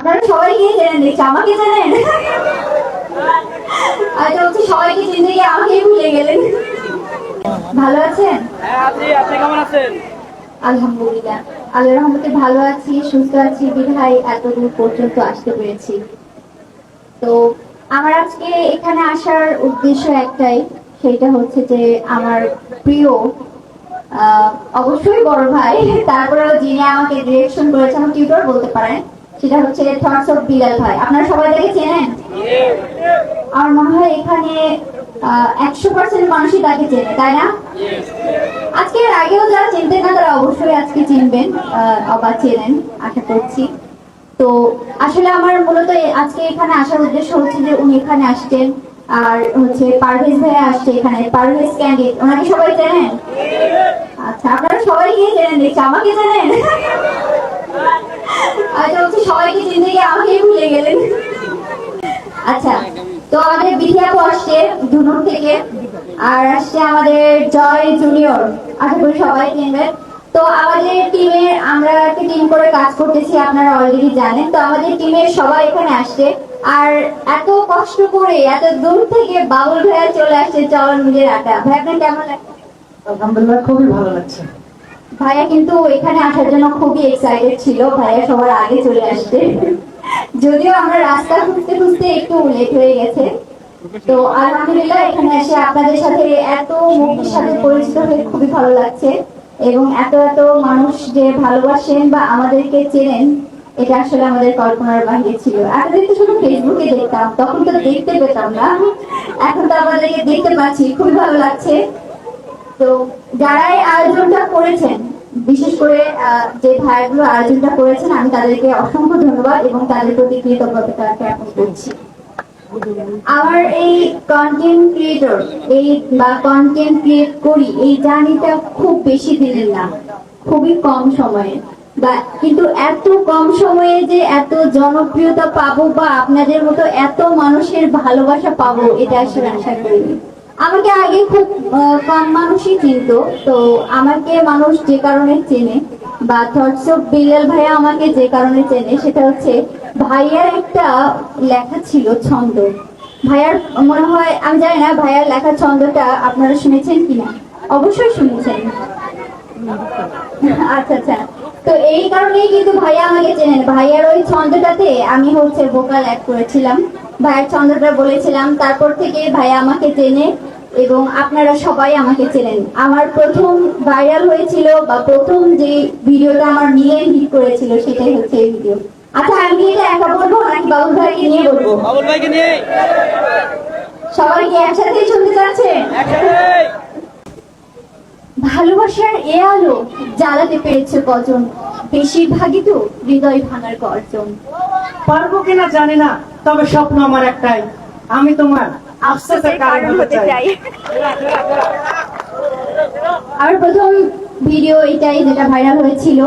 আপনারা সবাইকে চেনেন দেখছি আমাকে চেনেন হয়তো হচ্ছে সবাইকে চিনতে গিয়ে আমাকেই ভুলে গেলেন। ভালো আছেন? হ্যাঁ আপনি কেমন আছেন? আলহামদুলিল্লাহ। আল্লাহ রহমতে ভালো আছি সুস্থ আছি। বিধায় এত দূর পর্যন্ত আসতে পেরেছি। তো আমার আজকে এখানে আসার উদ্দেশ্য একটাই সেটা হচ্ছে যে আমার প্রিয় আহ, অবশ্যই বড় ভাই তারপরেও যিনি আমাকে ডিরেকশন করেছেন টিউটর বলতে পারেন সেটা হচ্ছে থটস অফ বিলাল ভাই। আপনারা সবাই তাকে চেনেন? আমার মনে হয় এখানে একশো পার্সেন্ট মানুষই তাকে চেনে তাই না? আজকের আগেও যারা চিনতেন না তারা অবশ্যই আজকে চিনবেন আহ, বা চেনেন আশা করছি। তো আসলে আমার মূলত আজকে এখানে আসার উদ্দেশ্য হচ্ছে যে উনি এখানে আসছেন আর হচ্ছে পারভেজ ভাইয়া আসছে এখানে পারভেজ ক্যান্ডিড ওনাকে সবাই চেনেন? আচ্ছা আপনারা সবাই গিয়ে চেনেন দেখছি আমাকে চেনেন? সবাইকে চিনতে গিয়ে আমাকেই ভুলে গেলেন। আচ্ছা তো আমাদের বিধিয়াপু আসছে ধুনুর থেকে, আর আসছে আমাদের জয় জুনিয়র। আশা করি সবাই চিনবেন। তো আমাদের টিমের আমরা একটা টিম করে কাজ করতেছি, আপনারা অলরেডি জানেন। তো আমাদের টিমের সবাই এখানে আসছে। আর এত কষ্ট করে, এত দূর থেকে বাবুল ভাইয়া চলে আসছে চল নিজের আটা ভাই, আপনার কেমন লাগছে? আলহামদুলিল্লাহ, খুবই ভালো লাগছে। ভাইয়া কিন্তু এখানে আসার জন্য খুবই এক্সাইটেড ছিল। ভাইয়া সবার আগে চলে আসছে যদিও আমরা রাস্তা খুঁজতে খুঁজতে একটু লেট হয়ে গেছে। তো আলহামদুলিল্লাহ, এখানে এসে আপনাদের সাথে এত মুখের সাথে পরিচিত হয়ে খুবই ভালো লাগছে এবং এত এত মানুষ যে ভালোবাসেন বা আমাদেরকে চেনেন, এটা আসলে আমাদের কল্পনার বাইরে ছিল। এতদিন তো শুধু ফেসবুকে দেখতাম, তখন তো দেখতে পেতাম না। এখন তো আমাদেরকে দেখতে পাচ্ছি, খুবই ভালো লাগছে। তো যারা এই আয়োজনটা করেছেন, বিশেষ করে যে ভাইগুলো আয়োজনটা করেছেন, আমি তাদেরকে অসংখ্য ধন্যবাদ এবং তাদের প্রতি কৃতজ্ঞতা জ্ঞাপন করছি। আমার এই কন্টেন্ট ক্রিয়েটর এই বা কন্টেন্ট ক্রিয়েট করি, এই জার্নিটা খুব বেশি দিনের না, খুবই কম সময়ে। বা, কিন্তু এত কম সময়ে যে এত জনপ্রিয়তা পাবো বা আপনাদের মতো এত মানুষের ভালোবাসা পাবো, এটা আসলে আশা করিনি। আমাকে আগে খুব কম মানুষই চিনতো। তো আমাকে মানুষ যে কারণে চেনে, বা থটস অফ বিলাল ভাইয়া আমাকে যে কারণে চেনে, সেটা হচ্ছে ভাইয়ার একটা লেখা ছিল ছন্দ। ভাইয়ার মনে হয়, আমি জানি না ভাইয়ার লেখা ছন্দটা আপনারা শুনেছেন কিনা। অবশ্যই শুনেছেন। আচ্ছা আচ্ছা। তো এই কারণেই কিন্তু ভাইয়া আমাকে চেনেন। ভাইয়ার ওই ছন্দটাতে আমি হচ্ছে ভোকাল অ্যাড করেছিলাম। ভাইয়ার ছন্দটা বলেছিলাম তারপর থেকে ভাইয়া আমাকে চেনে এবং আপনারা সবাই আমাকে চেনেন। আমার প্রথম ভাইরাল হয়েছিল বা প্রথম যে ভিডিওটা আমার মিলিয়ন হিট করেছিল সেটাই হচ্ছে এই ভিডিও আচ্ছা আমি এটা একা বলব নাকি বাবুল ভাইকে নিয়ে বলব? বাবুল ভাইকে নিয়ে। সবাই কি একসাথেই শুনতে চাচ্ছেন একসাথে ভালোবাসার এ আলো জ্বালাতে পেরেছে কজন বেশিরভাগই তো হৃদয় ভাঙার গর্জন। পারব কিনা জানি না। তবে স্বপ্ন আমার একটাই আমি তোমার আফসোসের কারণ হতে চাই। আমার প্রথম ভিডিও এটাই যেটা ভাইরাল হয়েছিল।